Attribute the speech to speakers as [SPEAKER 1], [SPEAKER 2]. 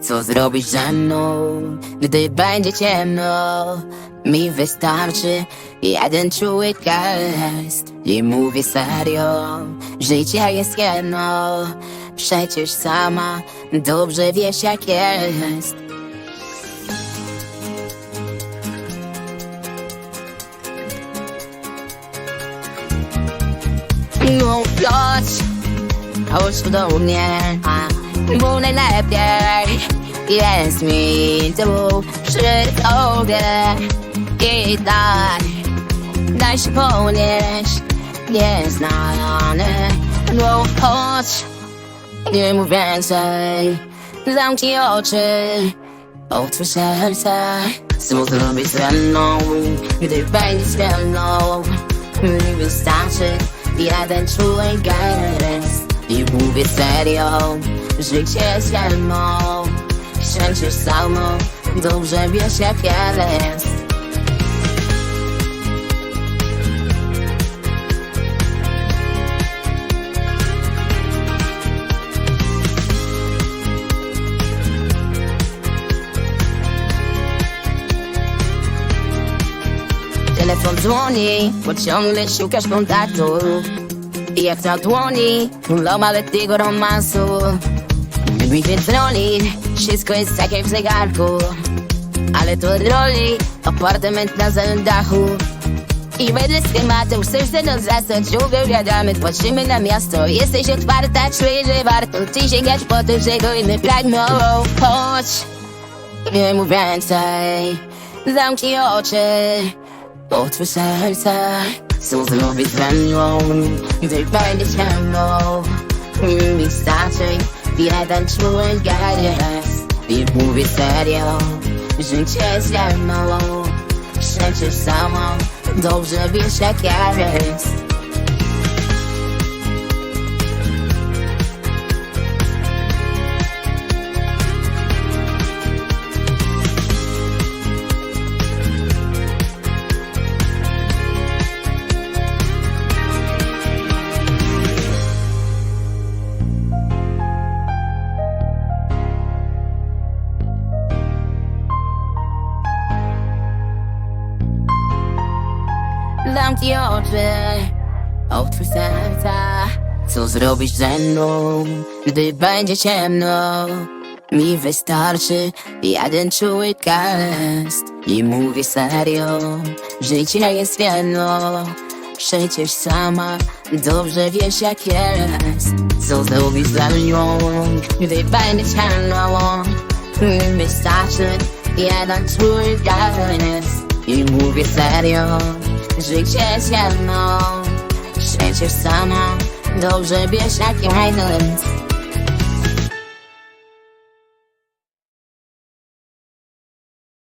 [SPEAKER 1] Co zrobisz ze mną, gdy będzie ciemno? Mi wystarczy jeden czuły gest I mówię serio, życie jest jedno Przecież sama dobrze wiesz jak jest No chodź, chodź do mnie a, Bo najlepiej jest mi tu przy tobie I daj, daj się ponieść Nieznany, no chodź Nie mów więcej. Zamknij oczy Otwórz serce. Co zrobić ze mną Gdy będzie ciemno Mi wystarczy Jeden gest I mówię serio Życie jest jedno Wszędzie samo Dobrze wiesz jak jest Telefon dzwoni, bo szukasz kontaktu. I jak na dłoni, loma letniego romansu Mi wytroli, wszystko jest tak jak w zegarku. Ale to roli, apartament na samym dachu. I wedle schematu chcesz ze mną zasnąć Uwielbiamy, patrzymy na miasto. Jesteś otwarta, czuję, że warto Ty sięgać po to, czego inny pragną. Chodź, nie mów więcej. Zamknij oczy. Otwórz serce Co zrobić ze mną Gdy będzie ciemno. Mi starczy Jeden czuły gest I mówię serio Życie jest jedno Przecież samo Dobrze wiesz jak jest Zamknij oczy, otwórz serca. Co zrobisz ze mną, gdy będzie ciemno? Mi wystarczy jeden czuły gest I mówię serio, życie jest jedno. Przecież sama dobrze wiesz jak jest. Co zrobisz ze mną, gdy będzie ciemno? Mi wystarczy jeden czuły gest I mówię serio Życie jest Przecież sama. Dobrze wiesz jak ja jest